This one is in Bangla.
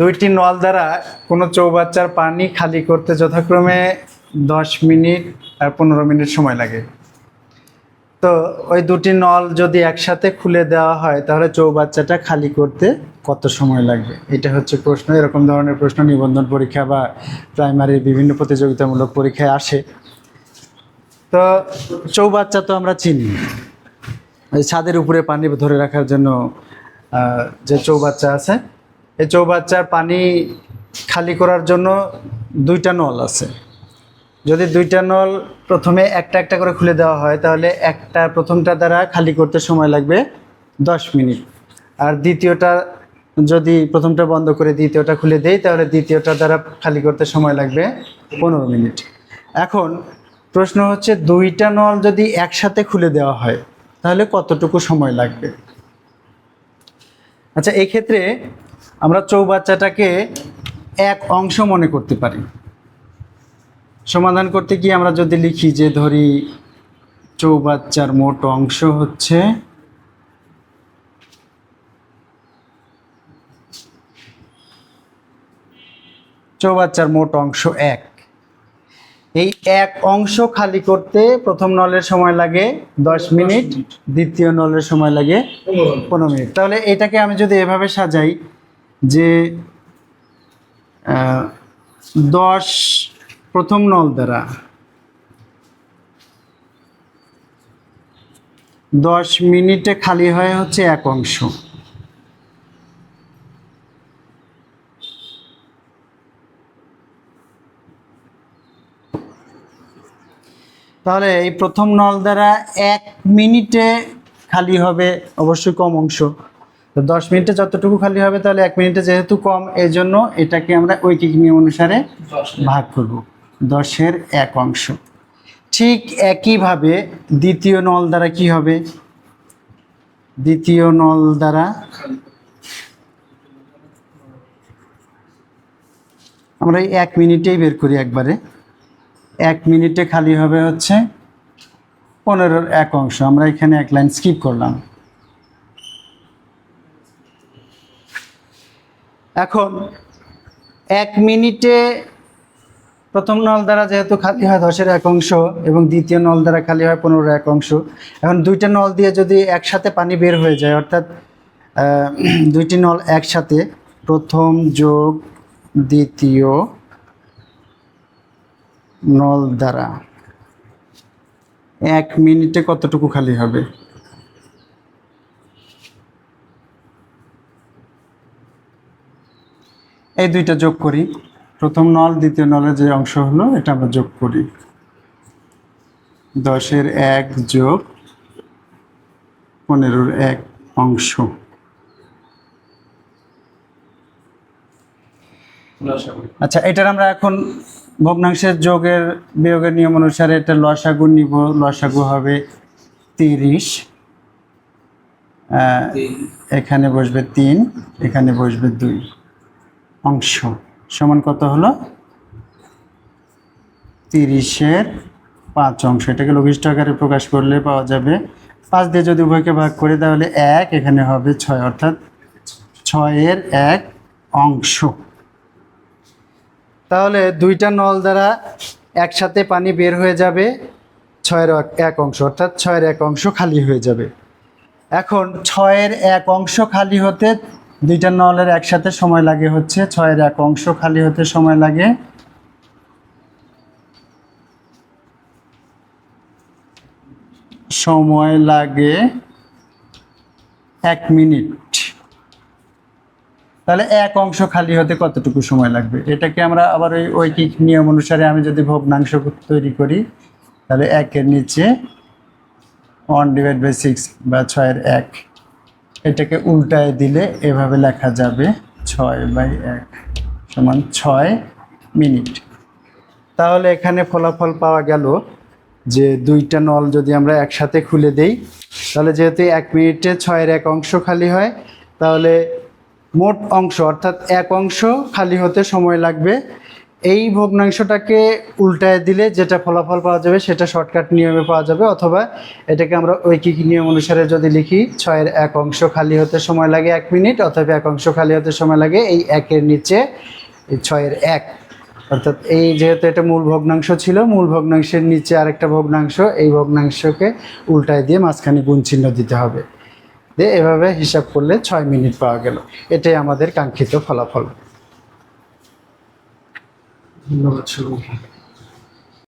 দুইটি নল দ্বারা কোনো চৌবাচ্চার পানি খালি করতে যথাক্রমে দশ মিনিট আর পনেরো মিনিট সময় লাগে। তো ওই দুটি নল যদি একসাথে খুলে দেওয়া হয়, তাহলে চৌবাচ্চাটা খালি করতে কত সময় লাগবে? এটা হচ্ছে প্রশ্ন। এরকম ধরনের প্রশ্ন নিবন্ধন পরীক্ষা বা প্রাইমারির বিভিন্ন প্রতিযোগিতামূলক পরীক্ষায় আসে। তো চৌবাচ্চা তো আমরা চিনি। ছাদের উপরে পানি ধরে রাখার জন্য যে চৌবাচ্চা আছে এই চৌবাচ্চার পানি খালি করার জন্য দুইটা নল আছে। যদি দুইটা নল প্রথমে একটা একটা করে খুলে দেওয়া হয়, তাহলে একটা প্রথমটা দ্বারা খালি করতে সময় লাগবে দশ মিনিট। আর দ্বিতীয়টা যদি প্রথমটা বন্ধ করে দ্বিতীয়টা খুলে দেই, তাহলে দ্বিতীয়টা দ্বারা খালি করতে সময় লাগবে পনেরো মিনিট। এখন প্রশ্ন হচ্ছে, দুইটা নল যদি একসাথে খুলে দেওয়া হয়, তাহলে কতটুকু সময় লাগবে? আচ্ছা এই ক্ষেত্রে আমরা চৌবাচ্চাটাকে এক অংশ মনে করতে পারি। সমাধান করতে গিয়ে আমরা যদি লিখি যে ধরি চৌবাচ্চার মোট অংশ হচ্ছে চৌবাচ্চার মোট অংশ এক। এই এক অংশ খালি করতে প্রথম নলের সময় লাগে দশ মিনিট দ্বিতীয় নলের সময় লাগে পনেরো মিনিট। তাহলে এটাকে আমি যদি এভাবে সাজাই যে দশ প্রথম নল দ্বারা দশ মিনিটে খালি হয় হচ্ছে এক অংশ। তাহলে এই প্রথম নল দ্বারা এক মিনিটে খালি হবে অবশ্যই কম অংশ। তো দশ মিনিটে যতটুকু খালি হবে তাহলে এক মিনিটে যেহেতু কম এই জন্য এটাকে আমরা ঐকিক নিয়ম অনুসারে ভাগ করব। দশের এক অংশ। ঠিক একইভাবে দ্বিতীয় নল দ্বারা কি হবে? দ্বিতীয় নল দ্বারা আমরা এই এক মিনিটেই বের করি একবারে। এক মিনিটে খালি হবে হচ্ছে পনেরোর এক অংশ। আমরা এখানে এক লাইন স্কিপ করলাম। এখন এক মিনিটে প্রথম নল দ্বারা যেহেতু খালি হয় দশের এক অংশ এবং দ্বিতীয় নল দ্বারা খালি হয় পনেরো এক অংশ, এখন দুইটা নল দিয়ে যদি একসাথে পানি বের হয়ে যায়, অর্থাৎ দুইটি নল একসাথে, প্রথম যোগ দ্বিতীয় নল দ্বারা, এক মিনিটে কতটুকু খালি হবে? এই দুইটা যোগ করি। প্রথম নল দ্বিতীয় নলের যে অংশ হলো এটা আমরা যোগ করি। দশের এক যোগ পনেরোর এক অংশ। আচ্ছা এটার আমরা এখন ভগ্নাংশের যোগের বিয়োগের নিয়ম অনুসারে এটা লসাগু নিব লসাগু হবে তিরিশ। এখানে বসবে তিন এখানে বসবে দুই। অংশ। সমান কত হলো? তিরিশের পাঁচ অংশ। এটাকে লঘিষ্ঠ আকারে প্রকাশ করলে পাওয়া যাবে। পাঁচ দিয়ে যদি উভয়কে ভাগ করি, তাহলে এক এখানে হবে ছয়, অর্থাৎ ছয়ের এক অংশ। তাহলে দুইটা নল দ্বারা একসাথে পানি বের হয়ে যাবে, ছয়ের এক- অংশ, অর্থাৎ ছয়ের এক অংশ খালি হয়ে যাবে। এখন ছয়ের এক অংশ খালি হতে দুইটা নলের একসাথে সময় লাগে হচ্ছে, ছয়ের এক অংশ খালি হতে সময় লাগে। সময় লাগে এক মিনিট। তাহলে এক অংশ খালি হতে কতটুকু সময় লাগবে? এটাকে আমরা আবার ওই ঐকিক নিয়ম অনুসারে আমি যদি ভগ্নাংশ তৈরি করি, তাহলে একের নিচে ওয়ান ডিভাইড বাই সিক্স বা ছয়ের এক। এটাকে উল্টায় দিলে এভাবে লেখা যাবে ছয় বাই এক সমান ছয় মিনিট। তাহলে এখানে ফলাফল পাওয়া গেল যে দুইটা নল যদি আমরা একসাথে খুলে দেই, তাহলে যেহেতু এক মিনিটে ছয়ের এক অংশ খালি হয়, তাহলে মোট অংশ অর্থাৎ এক অংশ খালি হতে সময় লাগবে এই ভগ্নাংশটাকে উল্টায় দিলে যেটা ফলাফল পাওয়া যাবে সেটা শর্টকাট নিয়মে পাওয়া যাবে, অথবা এটাকে আমরা ঐকিক নিয়ম অনুসারে যদি লিখি, ছয়ের এক অংশ খালি হতে সময় লাগে এক মিনিট অথবা এক অংশ খালি হতে সময় লাগে এই একের নিচে ছয়ের এক। অর্থাৎ এই যেহেতু এটা মূল ভগ্নাংশ ছিল, মূল ভগ্নাংশের নিচে আরেকটা ভগ্নাংশ, এই ভগ্নাংশকে উল্টায় দিয়ে মাঝখানে গুণ চিহ্ন দিতে হবে। দিয়ে এভাবে হিসাব করলে ছয় মিনিট পাওয়া গেল। এটাই আমাদের কাঙ্ক্ষিত ফলাফল। ধন্যবাদ সবাইকে